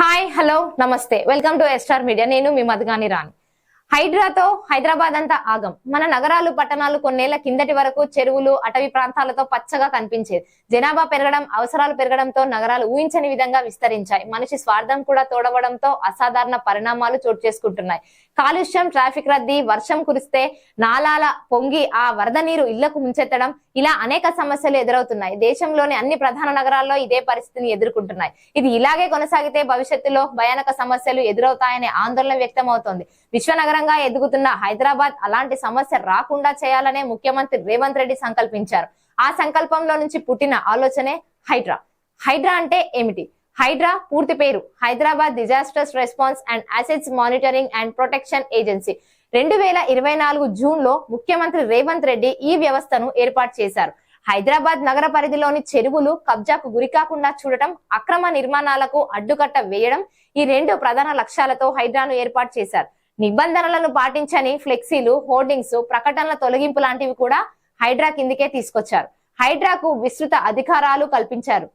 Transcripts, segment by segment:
Hi hello నమస్తే. Welcome to ఎస్టార్ media నేను మీ మధుగాని రాను హైడ్రాతో హైదరాబాద్ అంతా ఆగం. మన నగరాలు పట్టణాలు కొన్నేళ్ళ కిందటి వరకు చెరువులు అటవీ ప్రాంతాలతో పచ్చగా కనిపించేది. జనాభా పెరగడం అవసరాలు పెరగడంతో నగరాలు ఊహించని విధంగా విస్తరించాయి. మనిషి స్వార్థం కూడా తోడవడంతో అసాధారణ పరిణామాలు చోటు చేసుకుంటున్నాయి. కాలుష్యం ట్రాఫిక్ రద్దీ వర్షం కురిస్తే నాలాల పొంగి ఆ వరద నీరు ఇళ్ళకు ముంచెత్తడం ఇలా అనేక సమస్యలు ఎదురవుతున్నాయి. దేశంలోని అన్ని ప్రధాన నగరాల్లో ఇదే పరిస్థితిని ఎదుర్కొంటున్నాయి. ఇది ఇలాగే కొనసాగితే భవిష్యత్తులో భయానక సమస్యలు ఎదురవుతాయనే ఆందోళన వ్యక్తమవుతోంది. విశ్వనగరంగా ఎదుగుతున్న హైదరాబాద్ అలాంటి సమస్య రాకుండా చేయాలనే ముఖ్యమంత్రి రేవంత్ రెడ్డి సంకల్పించారు. ఆ సంకల్పంలో నుంచి పుట్టిన ఆలోచనే హైడ్రా. హైడ్రా అంటే ఏమిటి? హైడ్రా పూర్తి పేరు Hyderabad disasters response and assets monitoring and protection agency. రెండు వేల ఇరవై నాలుగు జూన్లో ముఖ్యమంత్రి రేవంత్ రెడ్డి ఈ వ్యవస్థను ఏర్పాటు చేశారు. హైదరాబాద్ నగర పరిధిలోని చెరువులు కబ్జాకు గురికాకుండా చూడటం అక్రమ నిర్మాణాలకు అడ్డుకట్ట వేయడం ఈ రెండు ప్రధాన లక్ష్యాలతో హైడ్రాను ఏర్పాటు చేశారు. నిబంధనలను పాటించని ఫ్లెక్సీలు హోర్డింగ్స్ ప్రకటనల తొలగింపు లాంటివి కూడా హైడ్రా కిందికే తీసుకొచ్చారు. హైడ్రాకు విస్తృత అధికారాలు కల్పించారు.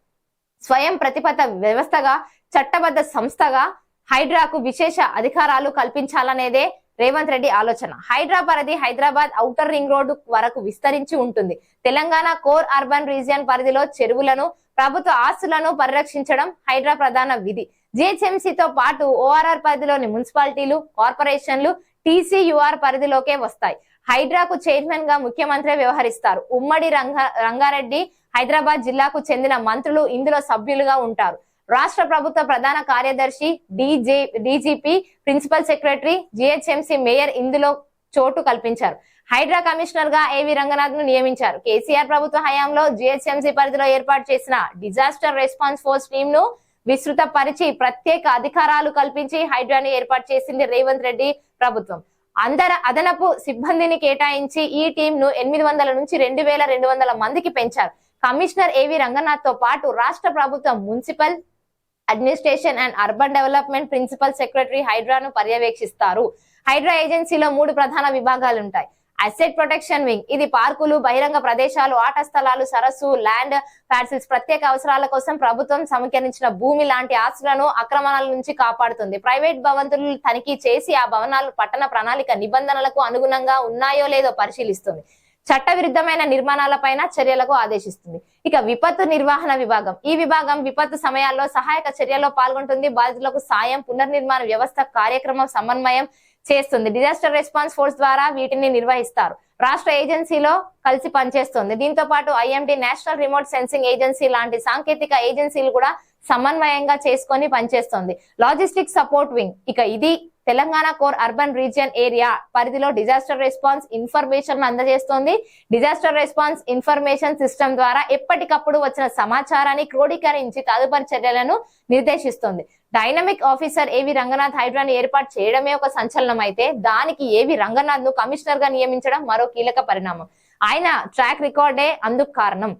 స్వయం ప్రతిపత వ్యవస్థగా చట్టబద్ధ సంస్థగా హైడ్రాకు విశేష అధికారాలు కల్పించాలనేదే రేవంత్ రెడ్డి ఆలోచన. హైడ్రా పరిధి హైదరాబాద్ ఔటర్ రింగ్ రోడ్డు వరకు విస్తరించి ఉంటుంది. తెలంగాణ కోర్ అర్బన్ రీజియన్ పరిధిలో చెరువులను ప్రభుత్వ ఆస్తులను పరిరక్షించడం హైడ్రా ప్రధాన విధి. జిహెచ్ఎంసీతో పాటు ఓఆర్ఆర్ పరిధిలోని మున్సిపాలిటీలు కార్పొరేషన్లు టీసీయూఆర్ పరిధిలోకే వస్తాయి. హైడ్రాకు చైర్మన్గా ముఖ్యమంత్రి వ్యవహరిస్తారు. ఉమ్మడి రంగ రంగారెడ్డి హైదరాబాద్ జిల్లాకు చెందిన మంత్రులు ఇందులో సభ్యులుగా ఉంటారు. రాష్ట్ర ప్రభుత్వ ప్రధాన కార్యదర్శి DJ DGP principal secretary GHMC mayor ఇందులో చోటు కల్పించారు. హైడ్రా కమిషనర్గా ఏవి రంగనాథ్ను నియమించారు? కేసీఆర్ ప్రభుత్వ హయాంలో జిహెచ్ఎంసీ పరిధిలో ఏర్పాటు చేసిన డిజాస్టర్ రెస్పాన్స్ ఫోర్స్ టీమ్ను విస్తృత పరిచి ప్రత్యేక అధికారాలు కల్పించి హైడ్రాని ఏర్పాటు చేసింది రేవంత్ రెడ్డి ప్రభుత్వం. అందర అదనపు సిబ్బందిని కేటాయించి ఈ టీం ను ఎనిమిది వందల నుంచి రెండు వేల రెండు వందల మందికి పెంచారు. కమిషనర్ ఏవి రంగనాథ్తో పాటు రాష్ట్ర ప్రభుత్వం municipal administration and urban development principal secretary హైడ్రాను పర్యవేక్షిస్తారు. హైడ్రా ఏజెన్సీలో మూడు ప్రధాన విభాగాలు ఉంటాయి అసెట్ ప్రొటెక్షన్ వింగ్ ఇది పార్కులు బహిరంగ ప్రదేశాలు ఆట స్థలాలు సరస్సు ల్యాండ్ ఫ్యాట్సిల్స్ ప్రత్యేక అవసరాల కోసం ప్రభుత్వం సమీకరించిన భూమి లాంటి ఆస్తులను అక్రమణాల నుంచి కాపాడుతుంది. ప్రైవేట్ భవంతులు తనిఖీ చేసి ఆ భవనాలు పట్టణ ప్రణాళిక నిబంధనలకు అనుగుణంగా ఉన్నాయో లేదో పరిశీలిస్తుంది. చట్టవిరుద్ధమైన నిర్మాణాలపైన చర్యలకు ఆదేశిస్తుంది. ఇక విపత్తు నిర్వహణ విభాగం. ఈ విభాగం విపత్తు సమయాల్లో సహాయక చర్యల్లో పాల్గొంటుంది. బాధితులకు సాయం పునర్నిర్మాణ వ్యవస్థ కార్యక్రమం సమన్వయం చేస్తుంది. డిజాస్టర్ రెస్పాన్స్ ఫోర్స్ ద్వారా వీటిని నిర్వహిస్తారు. రాష్ట్ర ఏజెన్సీలో కలిసి పనిచేస్తుంది. దీంతో పాటు IMD national remote sensing agency లాంటి సాంకేతిక ఏజెన్సీలు కూడా సమన్వయంగా చేసుకొని పనిచేస్తుంది. లాజిస్టిక్ సపోర్ట్ వింగ్ ఇక ఇది Telangana core urban region area పరిధిలో డిజాస్టర్ రెస్పాన్స్ ఇన్ఫర్మేషన్ అందజేస్తోంది. డిజాస్టర్ రెస్పాన్స్ ఇన్ఫర్మేషన్ సిస్టమ్ ద్వారా ఎప్పటికప్పుడు వచ్చిన సమాచారాన్ని క్రోడీకరించి తదుపరి చర్యలను నిర్దేశిస్తుంది. డైనమిక్ ఆఫీసర్ ఏవి రంగనాథ్ హైడ్రాని ఏర్పాటు చేయడమే ఒక సంచలనం అయితే దానికి ఏవి రంగనాథ్ను కమిషనర్గా నియమించడం మరో కీలక పరిణామం. ఆయన ట్రాక్ రికార్డే అందుకు కారణం.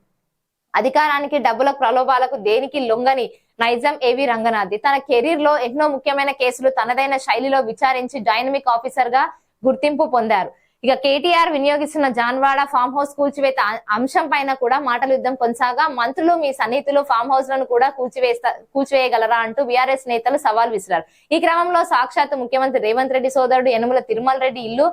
అధికారానికి డబ్బుల ప్రలోభాలకు దేనికి లొంగని నైజం ఏవి రంగనాథ్ తన కెరీర్లో ఎన్నో ముఖ్యమైన కేసులు తనదైన శైలిలో విచారించి డైనమిక్ ఆఫీసర్గా గుర్తింపు పొందారు. ఇక కేటీఆర్ వినియోగిస్తున్న జాన్వాడ ఫామ్ హౌస్ కూల్చివేత అంశం పైన కూడా మాటల యుద్ధం కొనసాగా మంత్రులు మీ సన్నిహితులు ఫామ్ హౌస్లను కూడా కూల్చివేస్తా కూల్చివేయగలరా అంటూ బీఆర్ఎస్ నేతలు సవాల్ విసిరారు. ఈ క్రమంలో సాక్షాత్ ముఖ్యమంత్రి రేవంత్ రెడ్డి సోదరుడు యనుమల తిరుమల రెడ్డి ఇల్లు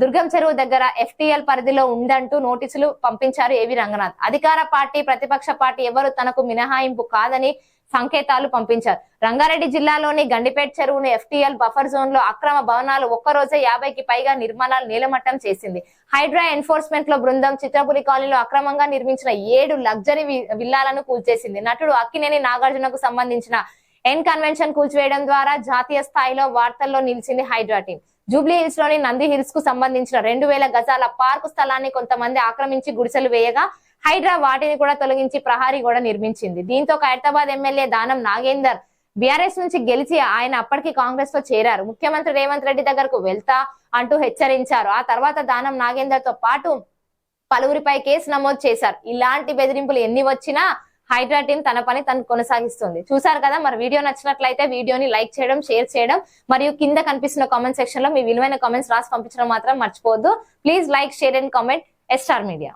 దుర్గం చెరువు దగ్గర ఎఫ్టీఎల్ పరిధిలో ఉందంటూ నోటీసులు పంపించారు ఏవి రంగనాథ్. అధికార పార్టీ ప్రతిపక్ష పార్టీ ఎవరు తనకు మినహాయింపు కాదని సంకేతాలు పంపించారు. రంగారెడ్డి జిల్లాలోని గండిపేట చెరువును ఎఫ్టీఎల్ బఫర్ జోన్లో అక్రమ భవనాలు ఒక్కరోజే యాభైకి పైగా నిర్మాణాలు నీలమట్టం చేసింది. హైడ్రా ఎన్ఫోర్స్మెంట్లో బృందం చిత్రపురి కాలనీలో అక్రమంగా నిర్మించిన ఏడు లగ్జరీ విల్లాలను కూల్చేసింది. నటుడు అక్కినేని నాగార్జునకు సంబంధించిన ఎన్ కన్వెన్షన్ కూల్చివేయడం ద్వారా జాతీయ స్థాయిలో వార్తల్లో నిలిచింది హైడ్రా టీం. జూబ్లీ హిల్స్లోని నంది హిల్స్కు సంబంధించిన రెండు వేల గజాల పార్కు స్థలాన్ని కొంతమంది ఆక్రమించి గుడిసెలు వేయగా హైడ్రా వాటిని కూడా తొలగించి ప్రహారీ కూడా నిర్మించింది. దీంతో ఖైరతాబాద్ ఎమ్మెల్యే దానం నాగేందర్ బీఆర్ఎస్ నుంచి గెలిచి ఆయన అప్పటికి కాంగ్రెస్లో చేరారు. ముఖ్యమంత్రి రేవంత్ రెడ్డి దగ్గరకు వెళ్తా అంటూ హెచ్చరించారు. ఆ తర్వాత దానం నాగేందర్తో పాటు పలువురిపై కేసు నమోదు చేశారు. ఇలాంటి బెదిరింపులు ఎన్ని వచ్చినా హైడ్రా టీం తన పని తను కొనసాగిస్తుంది. చూసారు కదా మరి వీడియో నచ్చినట్లయితే వీడియోని లైక్ చేయడం షేర్ చేయడం మరియు కింద కనిపిస్తున్న కామెంట్ సెక్షన్లో మీ విలువైన కామెంట్స్ రాసి పంపించడం మాత్రం మర్చిపోవద్దు. Please like share and comment. ఎస్టార్ media.